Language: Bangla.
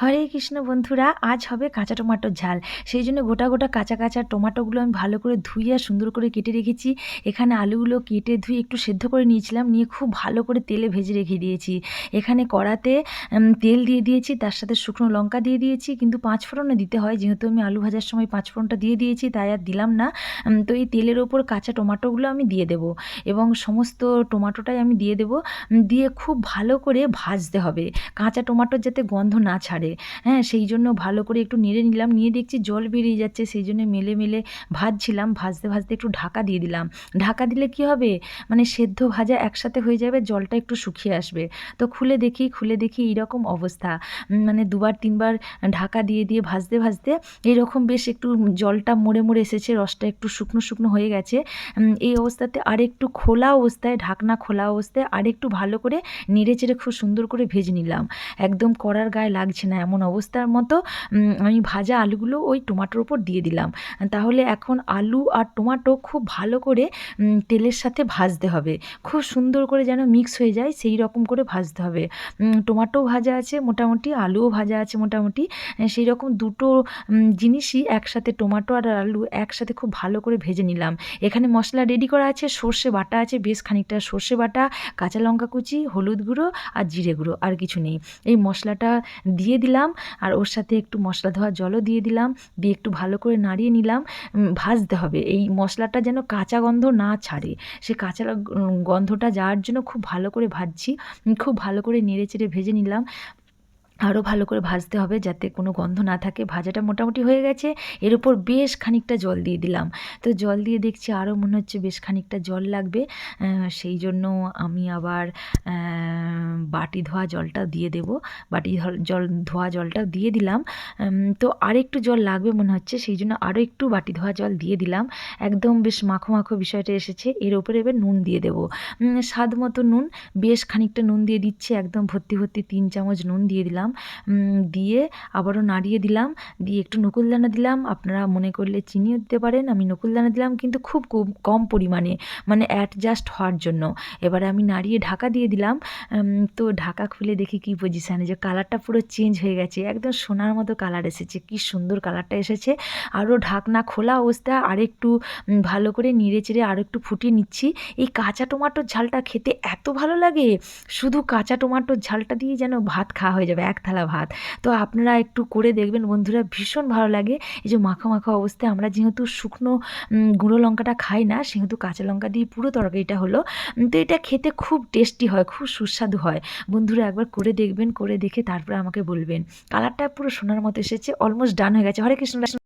হরে কৃষ্ণ বন্ধুরা, আজ হবে কাঁচা টমাটোর ঝাল। সেই জন্য গোটা গোটা কাঁচা কাঁচা টমাটোগুলো আমি ভালো করে ধুয়ে আর সুন্দর করে কেটে রেখেছি। এখানে আলুগুলো কেটে ধুয়ে একটু সেদ্ধ করে নিয়েছিলাম, নিয়ে খুব ভালো করে তেলে ভেজে রেখে দিয়েছি। এখানে কড়াতে তেল দিয়ে দিয়েছি, তার সাথে শুকনো লঙ্কা দিয়ে দিয়েছি, কিন্তু পাঁচ ফোড়নে দিতে হয়। যেহেতু আমি আলু ভাজার সময় পাঁচ ফোড়নটা দিয়ে দিয়েছি, তাই আর দিলাম না। তো এই তেলের ওপর কাঁচা টমাটোগুলো আমি দিয়ে দেবো এবং সমস্ত টমাটোটাই আমি দিয়ে দেবো। দিয়ে খুব ভালো করে ভাজতে হবে। কাঁচা টমাটোর যাতে গন্ধ না ছাড়ে। হ্যাঁ সেই জন্য ভালো করে একটু নেড়ে নিলাম। নিয়ে দেখছি জল বেরিয়ে যাচ্ছে, সেই জন্য মেলে মেলে ভাজছিলাম, ভাজতে ভাজতে একটু ঢাকা দিয়ে দিলাম। ঢাকা দিলে কি হবে? মানে সেদ্ধ ভাজা একসাথে হয়ে যাবে, জলটা একটু শুকিয়ে আসবে। তো খুলে দেখি খুলে দেখি এইরকম অবস্থা। মানে দুবার, তিনবার ঢাকা দিয়ে দিয়ে ভাজতে ভাজতে এইরকম বেশ একটু জলটা মরে মরে এসেছে, রসটা একটু শুকনো শুকনো হয়ে গেছে। এই অবস্থাতে আর একটু খোলা অবস্থায়, ঢাকনা খোলা অবস্থায় আর একটু ভালো করে নেড়ে চেড়ে খুব সুন্দর করে ভেজে নিলাম। একদম কড়ার গায়ে লাগছে না এমন অবস্থার মতো আমি ভাজা আলুগুলো ওই টমাটোর ওপর দিয়ে দিলাম। তাহলে এখন আলু আর টমাটো খুব ভালো করে তেলের সাথে ভাজতে হবে। খুব সুন্দর করে যেন মিক্স হয়ে যায়, সেই রকম করে ভাজতে হবে। টমাটো ভাজা আছে মোটামুটি, আলুও ভাজা আছে মোটামুটি। সেই রকম দুটো জিনিসই একসাথে টমাটো আর আলু একসাথে খুব ভালো করে ভেজে নিলাম। এখানে মশলা রেডি করা আছে, সর্ষে বাটা আছে, বেশ খানিকটা সর্ষে বাটা, কাঁচা লঙ্কা কুচি, হলুদ গুঁড়ো আর জিরে গুঁড়ো, আর কিছু নেই। এই মশলাটা দিয়ে দিলাম, আর ওর সাথে একটু মশলা ধোয়া জলও দিয়ে দিলাম, দিয়ে একটু ভালো করে নাড়িয়ে নিলাম ভাজতে হবে। এই মশলাটা যেন কাঁচা গন্ধ না ছাড়ে। সে কাঁচা গন্ধটা যাওয়ার জন্য খুব ভালো করে ভাজছি খুব ভালো করে নেড়ে চেড়ে ভেজে নিলাম। আরও ভালো করে ভাজতে হবে যাতে কোনো গন্ধ না থাকে। ভাজাটা মোটামুটি হয়ে গেছে। এর উপর বেশ খানিকটা জল দিয়ে দিলাম। তো জল দিয়ে দেখছি আরও মনে হচ্ছে বেশ খানিকটা জল লাগবে। সেই জন্য আমি আবার বাটি ধোয়া জলটা দিয়ে দেব। বাটি জল, ধোয়া জলটা দিয়ে দিলাম। তো আরেকটু জল লাগবে মনে হচ্ছে, সেই জন্য আরও একটু বাটি ধোয়া জল দিয়ে দিলাম। একদম বেশ মাখো মাখো বিষয়টা এসেছে। এর উপরে এবার নুন দিয়ে দেবো। স্বাদ মতো নুন। বেশ খানিকটা নুন দিয়ে দিচ্ছি। একদম ভর্তি ভর্তি তিন চামচ নুন দিয়ে দিলাম। উম, দিয়ে আবারও নাড়িয়ে দিলাম দিয়ে একটু নকুলদানা দিলাম। আপনারা মনে করলে চিনিও দিতে পারেন আমি নকুলদানা দিলাম কিন্তু খুব কম- পরিমাণে মানে অ্যাডজাস্ট হওয়ার জন্য। এবারে আমি নাড়িয়ে ঢাকা দিয়ে দিলাম তো ঢাকা খুলে দেখি কি পজিশানে যে কালারটা পুরো চেঞ্জ হয়ে গেছে একদম সোনার মতো কালার এসেছে কি সুন্দর কালারটা এসেছে। আরও ঢাকনা খোলা অবস্থা আরেকটু ভালো করে নেড়ে চেড়ে আরও একটু ফুটিয়ে নিচ্ছি। এই কাঁচা টমাটোর ঝালটা খেতে এত ভালো লাগে শুধু কাঁচা টমাটোর ঝালটা দিয়ে যেন ভাত খাওয়া হয়ে যাবে এক থালা ভাত। তো আপনারা একটু করে দেখবেন, বন্ধুরা ভীষণ ভালো লাগে। এই যে মাখা মাখা অবস্থায় আমরা যেহেতু শুকনো গুঁড়ো লঙ্কাটা খাই না, সেহেতু কাঁচা লঙ্কা দিয়ে পুরো তরকারিটা হলো। তো এটা খেতে খুব টেস্টি হয়, খুব সুস্বাদু হয়। বন্ধুরা একবার করে দেখবেন, করে দেখে তারপরে আমাকে বলবেন। কালারটা পুরো সোনার মতো এসেছে অলমোস্ট ডান হয়ে গেছে। হরে কৃষ্ণ